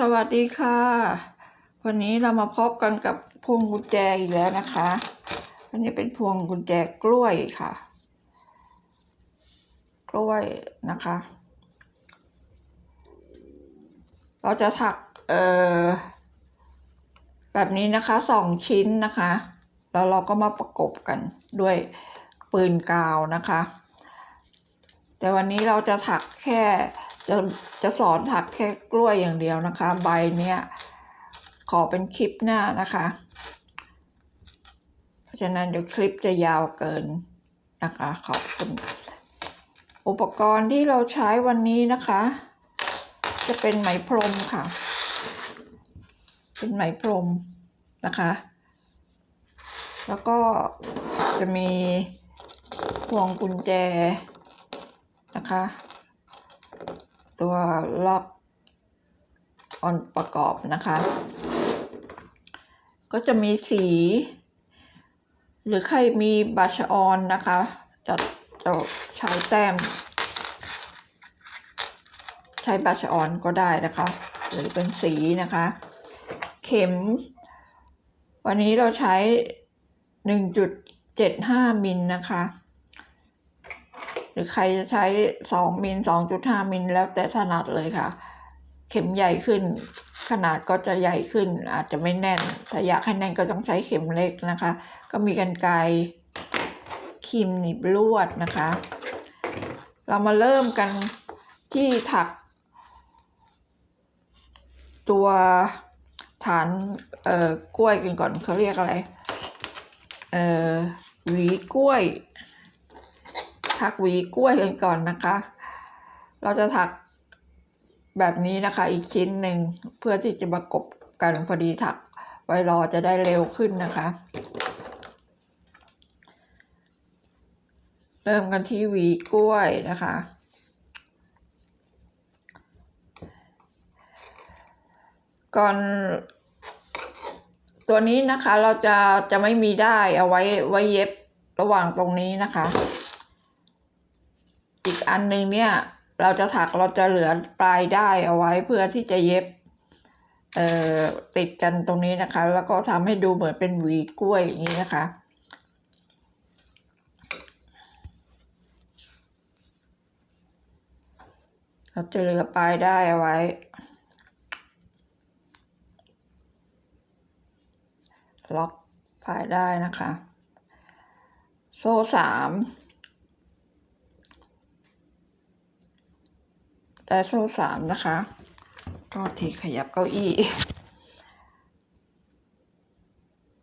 สวัสดีค่ะ วันนี้เรามาพบกันกับพวงกุญแจอีกแล้วนะคะอันนี้เป็นพวงกุญแจกล้วยค่ะ กล้วยนะคะ เราจะถักเอ่อแบบนี้นะคะสองชิ้นนะคะ แล้วเราก็มาประกบกันด้วยปืนกาวนะคะ แต่วันนี้เราจะถักแค่ จะจะสอนถักแค่กล้วยอย่างเดียวนะคะ ใบเนี้ยขอเป็นคลิปหน้านะคะ เพราะฉะนั้นเดี๋ยวคลิปจะยาวเกินนะคะขอบคุณอุปกรณ์ที่เราใช้วันนี้นะคะ จะเป็นไหมพรมค่ะ เป็นไหมพรมนะคะ แล้วก็จะมีพวงกุญแจนะคะ ตัวล็อกออนประกอบนะคะ ก็จะมีสี หรือใครมีบัชออนนะคะ จะจะใช้แต้ม ใช้บัชออนก็ได้นะคะ หรือเป็นสีนะคะ เข็ม วันนี้เราใช้ 1.75 มิลนะคะ รือใครจะใช้ 2 มิล 2.5 มิล แล้วแต่ถนัดเลยค่ะ เข็มใหญ่ขึ้น ขนาดก็จะใหญ่ขึ้น อาจจะไม่แน่น ถ้าอยากให้แน่นก็ต้องใช้เข็มเล็กนะคะ ก็มีกันไกรครีมหนีบลวดนะคะ เรามาเริ่มกันที่ถัก ตัวฐานเอ่อกล้วยกันก่อนเขาเรียกอะไร เอ่อหวีกล้วย ถักหวีกล้วยกันก่อนนะคะ เราจะถักแบบนี้นะคะ อีกชิ้นหนึ่งเพื่อที่จะประกบกันพอดีถักไว้รอจะได้เร็วขึ้นนะคะ เริ่มกันที่หวีกล้วยนะคะก่อนตัวนี้นะคะเราจะจะไม่มีได้เอาไว้ไว้เย็บระหว่างตรงนี้นะคะ อีกอันหนึ่งเนี่ย เราจะถักเราจะเหลือปลายได้เอาไว้เพื่อที่จะเย็บเอ่อติดกันตรงนี้นะคะ แล้วก็ทำให้ดูเหมือนเป็นหวีกล้วยอย่างนี้นะคะ เราจะเหลือปลายได้เอาไว้ ล็อกปลายได้นะคะ โซ่สาม ได้โซ่สามนะคะก็ทีขยับเก้าอี้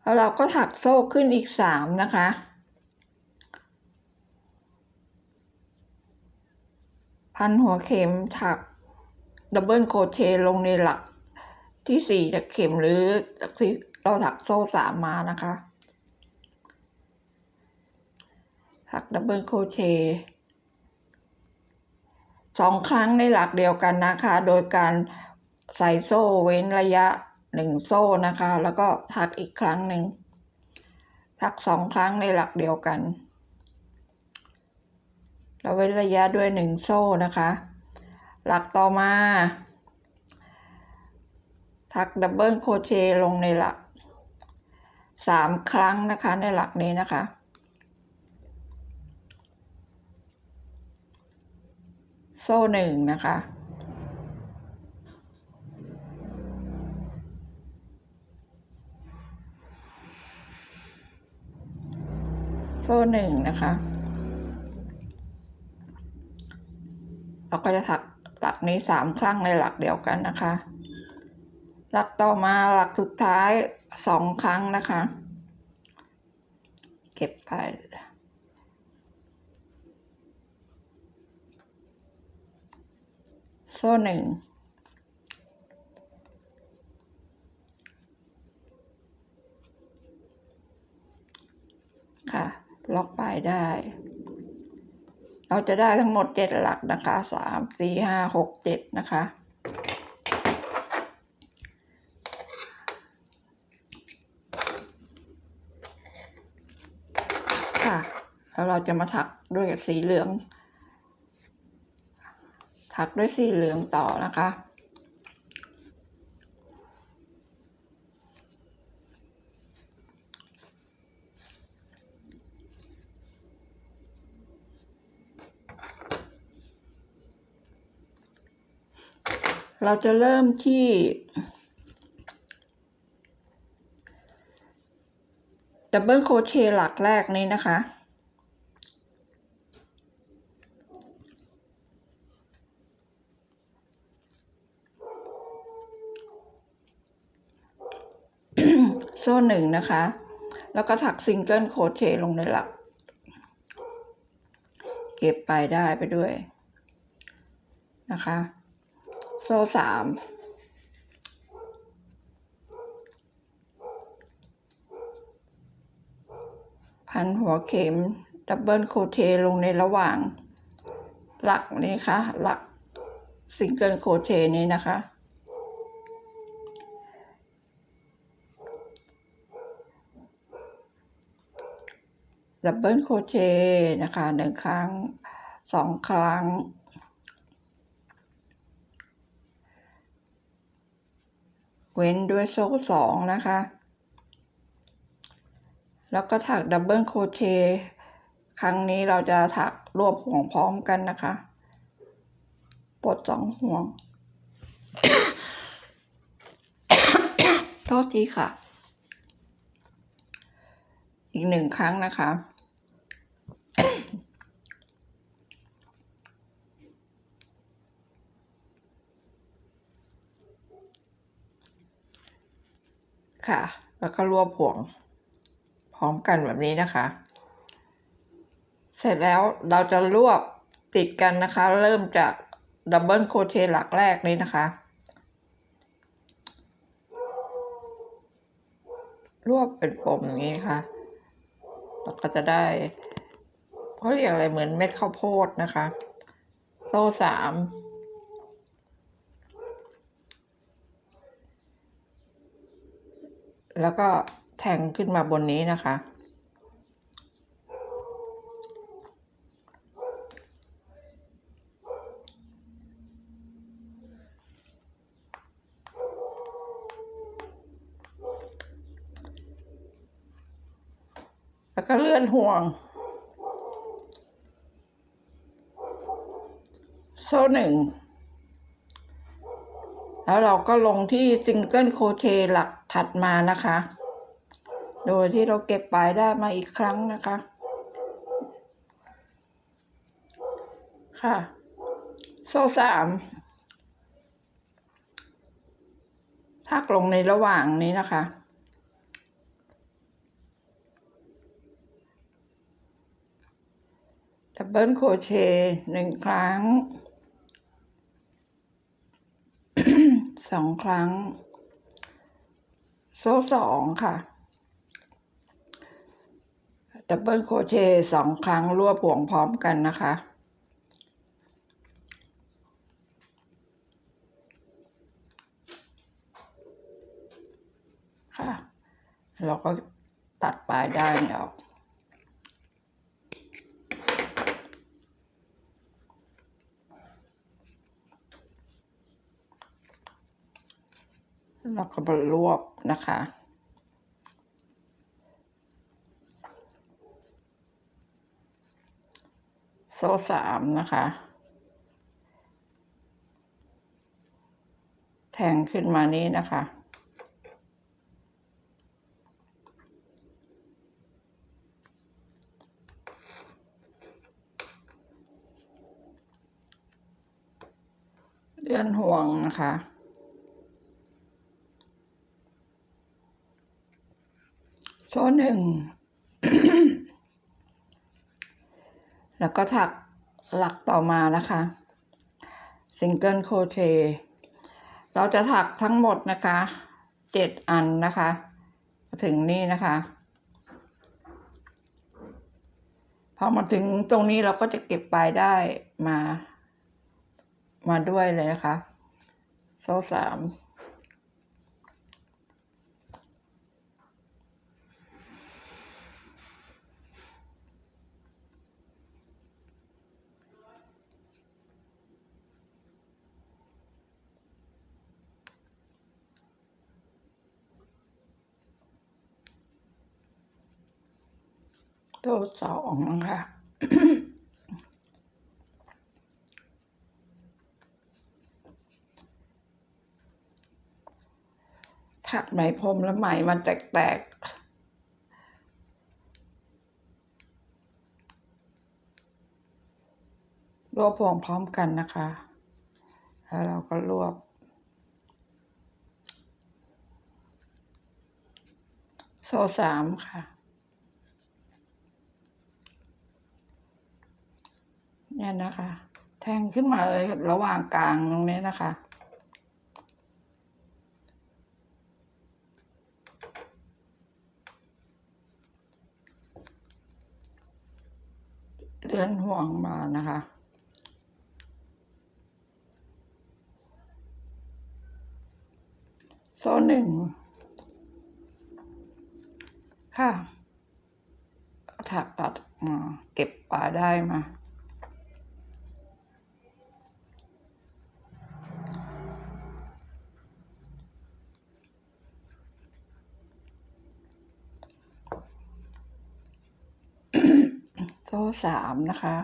แล้วเราก็ถักโซ่ขึ้นอีกสามนะคะพันหัวเข็มถักดับเบิลโคเชลงในหลักที่สี่จากเข็มหรือจากที่เราถักโซ่สามมานะคะ ถักดับเบิลโคเช สองครั้งในหลักเดียวกันนะคะ โดยการใส่โซ่เว้นระยะหนึ่งโซ่นะคะ แล้วก็ถักอีกครั้งหนึ่งถักสองครั้งในหลักเดียวกัน แล้วเว้นระยะด้วยหนึ่งโซ่นะคะ หลักต่อมาถักดับเบิลโคเชลงในหลักสามครั้งนะคะในหลักนี้นะคะ โซ่หนึ่งนะคะ โซ่หนึ่งนะคะ เราก็จะถักหลักนี้สามครั้งในหลักเดียวกันนะคะ หลักต่อมาหลักสุดท้ายสองครั้งนะคะ เก็บไป โซ่หนึ่งค่ะ ล็อกปลายได้ เราจะได้ทั้งหมดเจ็ดหลักนะคะสามสี่ห้าหกเจ็ดนะคะค่ะแล้วเราจะมาถักด้วยสีเหลือง ถักด้วยสีเหลืองต่อนะคะ เราจะเริ่มที่ดับเบิลโคเชหลักแรกนี้นะคะ โซ่หนึ่งนะคะ แล้วก็ถักซิงเกิลโคเชลงในหลัก เก็บปลายได้ไปด้วยนะคะ โซ่สามพันหัวเข็ม ดับเบิลโคเทลงในระหว่าง หลักนี้ค่ะ หลักซิงเกิลโคเทนี้นะคะ ดับเบิลโคเชนะคะหนึ่งครั้งสองครั้ง เว้นด้วยโซ่สองนะคะ แล้วก็ถักดับเบิลโคเชครั้งนี้เราจะถักรวบห่วงพร้อมกันนะคะปลดสองห่วงโทษทีค่ะ อีกหนึ่งครั้งนะคะ ค่ะ แล้วก็รวบห่วง พร้อมกันแบบนี้นะคะ เสร็จแล้วเราจะรวบติดกันนะคะ เริ่มจากดับเบิลโคเชหลักแรกนี้นะคะ รวบเป็นปมอย่างนี้ค่ะเราก็จะได้เขาเรียกอะไรเหมือนเม็ดข้าวโพดนะคะ โซ่สาม แล้วก็แทงขึ้นมาบนนี้นะคะ แล้วก็เลื่อนห่วง โซ่หนึ่ง แล้วเราก็ลงที่ซิงเกิลโคเชหลักถัดมานะคะ โดยที่เราเก็บปลายได้มาอีกครั้งนะคะ ค่ะ โซ่สามทักลงในระหว่างนี้นะคะดับเบิลโคเชหนึ่งครั้ง สองครั้ง โซ่สองค่ะ ดับเบิลโคเชสองครั้งรวบห่วงพร้อมกันนะคะค่ะ เราก็ตัดปลายด้เนี่ยออก เราก็มารวบนะคะ โซ่สามนะคะ แทงขึ้นมานี้นะคะเลื่อนห่วงนะคะ โซ่หนึ่ง แล้วก็ถักหลักต่อมานะคะซิงเกิลโคเชเราจะถักทั้งหมดนะคะเจ็ดอันนะคะ ถึงนี่นะคะ พอมาถึงตรงนี้เราก็จะเก็บปลายได้มา มาด้วยเลยนะคะโซ่สาม ตัวสองนะคะถักไหมพรมแล้วไหมมันแตกๆรวบห่วงพร้อมกันนะคะ แล้วเราก็รวบ โซ่สามค่ะ เนี่ยนะคะ แทงขึ้นมาเลยระหว่างกลางตรงนี้นะคะ เลื่อนห่วงมานะคะโซ่หนึ่งค่ะถักตัดมาเก็บปลาได้มา ข้อสามนะคะ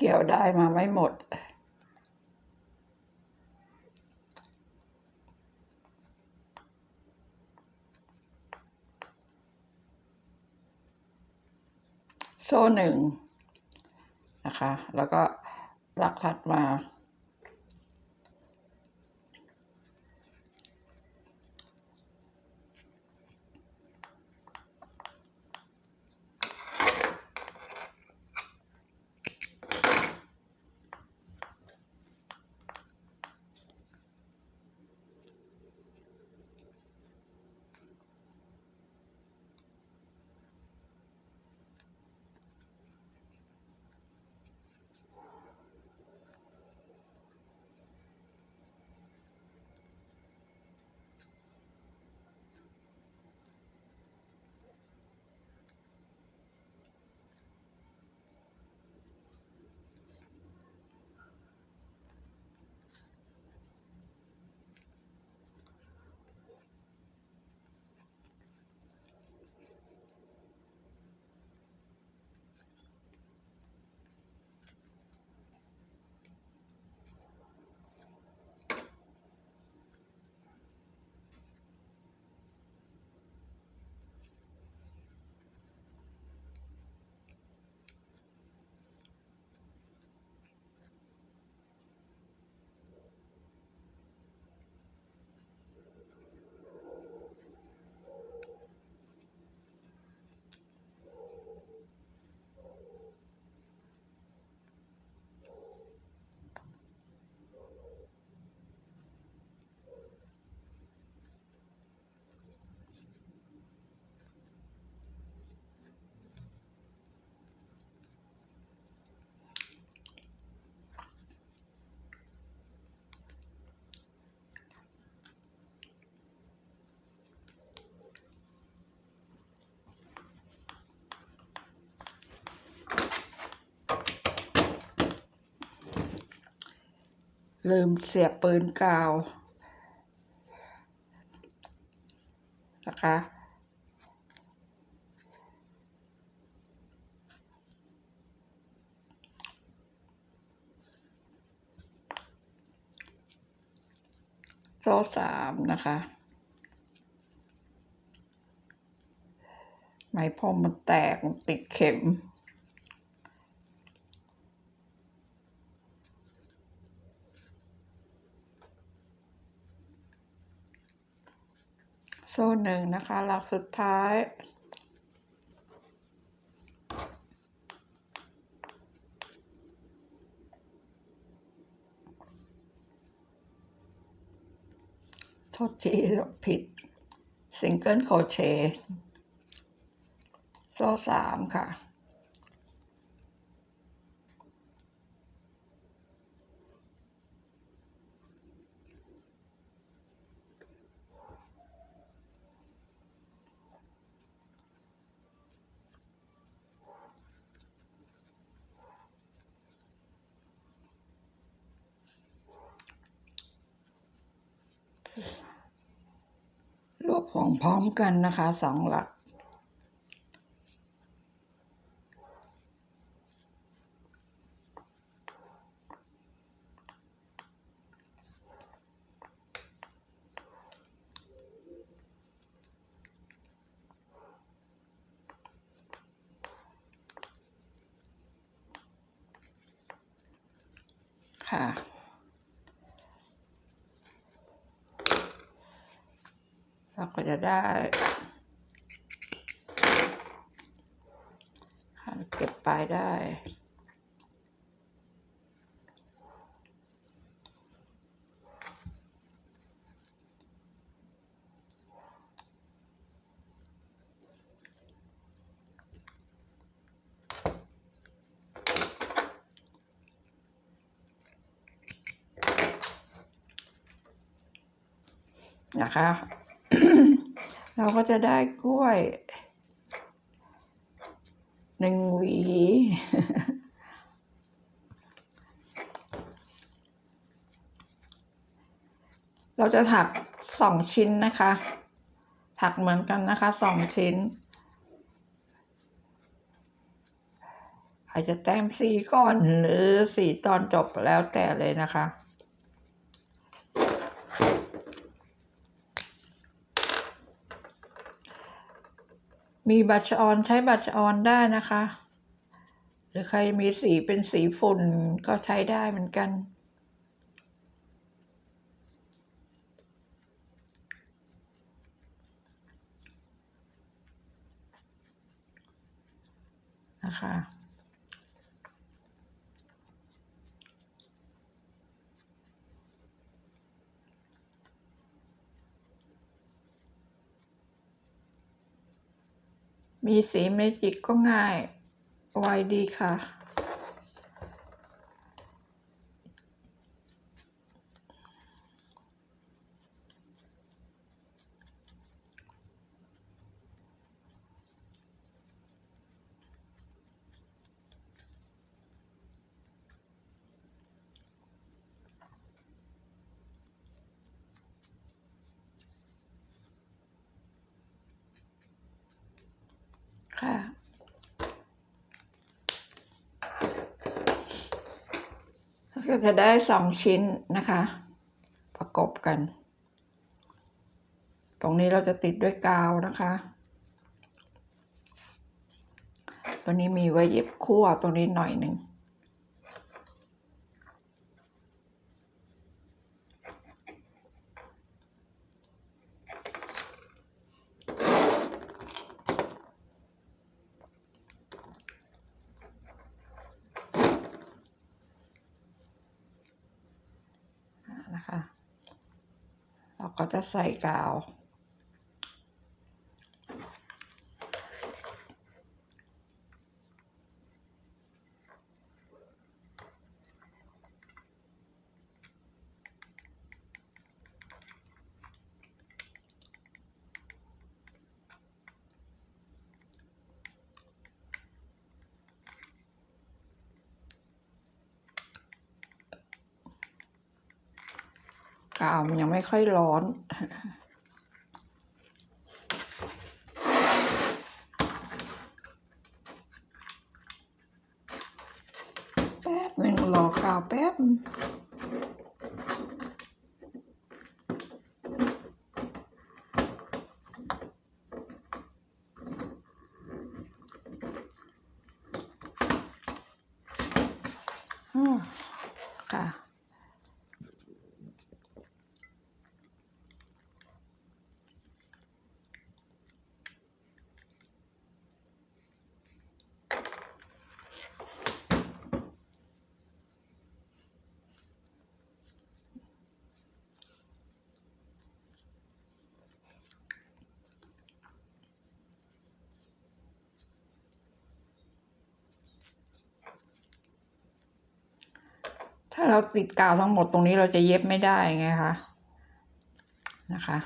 เกี่ยวได้มาไม่หมด โซ่หนึ่งนะคะ แล้วก็ลักทัดมา ลืมเสียบปืนกาวนะคะ โซ่สามนะคะไหมพรมมันแตกมันติดเข็ม โซ่หนึ่งนะคะ หลักสุดท้าย โทษทีผิดซิงเกิลโคเชโซ่สามค่ะ รวบของพร้อมกันนะคะสองหลัก ค่ะ เรา ก็จะได้เก็บปลายได้นะคะ เราก็จะได้กล้วยหนึ่งหวีเราจะถักสองชิ้นนะคะ ถักเหมือนกันนะคะสองชิ้น อาจจะแต้มสีก่อนหรือสีตอนจบแล้วแต่เลยนะคะ มีบัตรออนใช้บัตรออนได้นะคะ หรือใครมีสีเป็นสีฝุ่นก็ใช้ได้เหมือนกัน นะคะ มีสีเมจิกก็ง่าย ไวดีค่ะค่ะ ก็จะได้สองชิ้นนะคะ ประกบกัน ตรงนี้เราจะติดด้วยกาวนะคะ ตัวนี้มีไว้เย็บคั่วตรงนี้หน่อยหนึ่ง นะคะ เรา ก็จะใส่กาว กาวมันยังไม่ค่อยร้อนแป๊บหนึ่งรอกาวแป๊บนึง อืมค่ะ ถ้าเราติดกาวทั้งหมดตรงนี้เราจะเย็บไม่ได้ไงคะนะคะ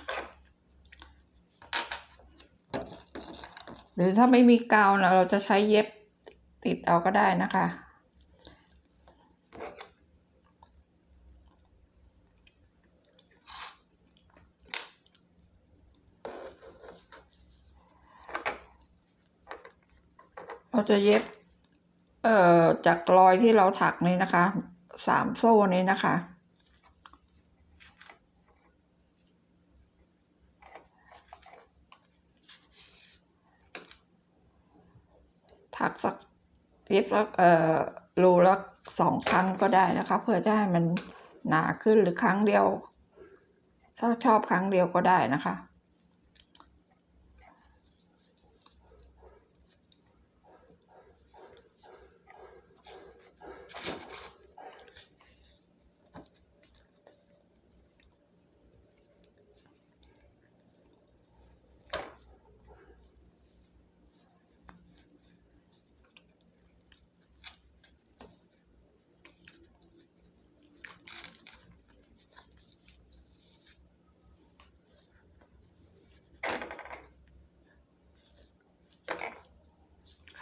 หรือถ้าไม่มีกาวนะเราจะใช้เย็บติดเอาก็ได้นะคะเราจะเย็บ เอ่อ จากรอยที่เราถักนี่นะคะ สามโซ่นี้นะคะ ถักสักเย็บสักเอ่อรูละสองครั้งก็ได้นะคะ เพื่อจะให้มันหนาขึ้นหรือครั้งเดียว ถ้าชอบครั้งเดียวก็ได้นะคะ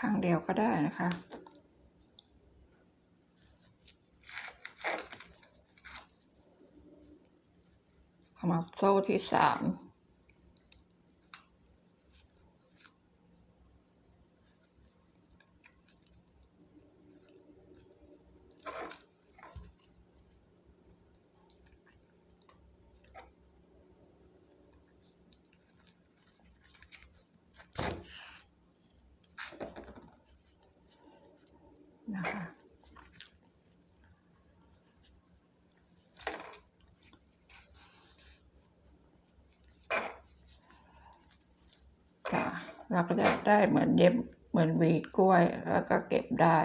ครั้งเดียวก็ได้นะคะขมับโซ่ที่สาม นะคะ ค่ะ เราก็จะได้เหมือนเย็บเหมือนหวีกล้วยแล้วก็เก็บได้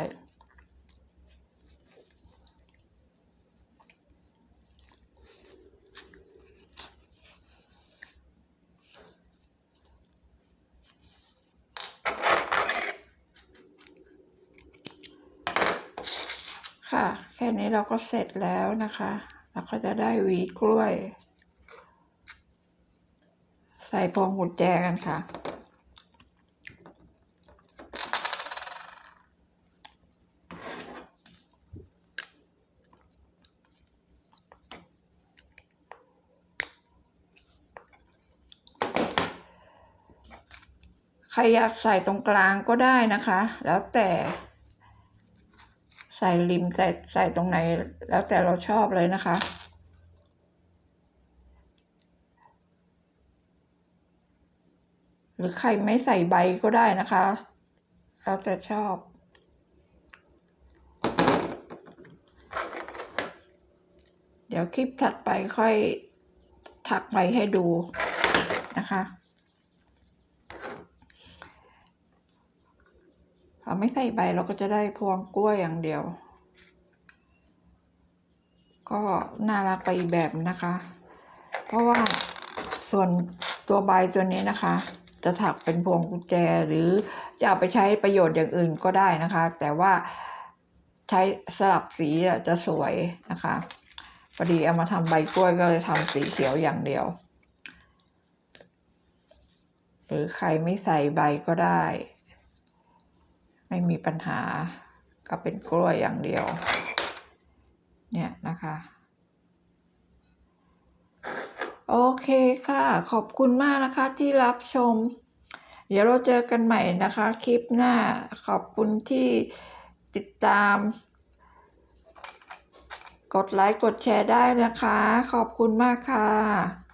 ค่ะแค่นี้เราก็เสร็จแล้วนะคะ เราก็จะได้หวีกล้วย ใส่พวงกุญแจกันค่ะ ใครอยากใส่ตรงกลางก็ได้นะคะ แล้วแต่ใส่ริมใส่ใส่ตรงไหน แล้วแต่เราชอบเลยนะคะ หรือใครไม่ใส่ใบก็ได้นะคะ แล้วแต่ชอบ เดี๋ยวคลิปถัดไปค่อยถักใบให้ดูนะคะ พอไม่ใส่ใบเราก็จะได้พวงกล้วยอย่างเดียว ก็น่ารักไปอีกแบบนะคะ เพราะว่าส่วนตัวใบตัวนี้นะคะ จะถักเป็นพวงกุญแจหรือจะเอาไปใช้ประโยชน์อย่างอื่นก็ได้นะคะ แต่ว่าใช้สลับสีจะสวยนะคะพอดีเอามาทำใบกล้วยก็เลยทำสีเขียวอย่างเดียว หรือใครไม่ใส่ใบก็ได้ ไม่มีปัญหาก็เป็นกล้วยอย่างเดียว เนี่ยนะคะ โอเคค่ะ ขอบคุณมากนะคะที่รับชม เดี๋ยวเราเจอกันใหม่นะคะ คลิปหน้าขอบคุณที่ติดตาม กดไลค์ กดแชร์ได้นะคะ ขอบคุณมากค่ะ